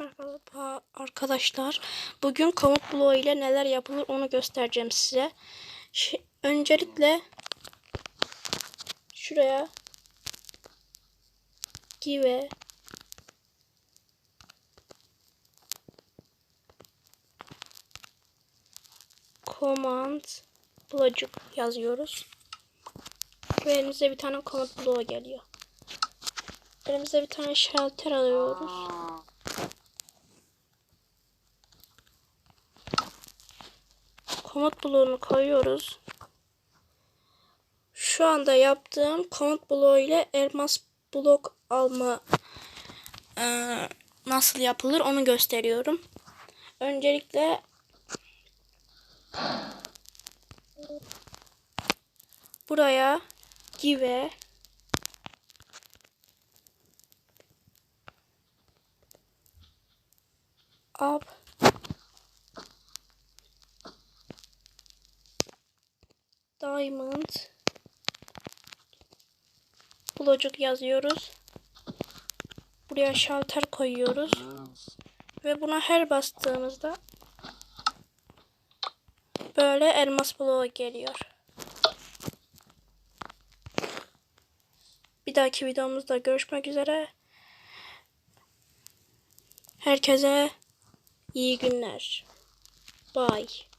Merhaba arkadaşlar. Bugün komut bloğu ile neler yapılır onu göstereceğim size. Şi- öncelikle şuraya give command blocuk yazıyoruz. Ve elimize bir tane komut bloğu geliyor. Elimize bir tane şalter alıyoruz. Komut bloğunu koyuyoruz. Şu anda yaptığım komut bloğu ile elmas blok alma e, nasıl yapılır onu gösteriyorum. Öncelikle buraya give up diamond blocuk yazıyoruz. Buraya şalter koyuyoruz. Ve buna her bastığımızda böyle elmas bloğu geliyor. Bir dahaki videomuzda görüşmek üzere. Herkese iyi günler. Bye.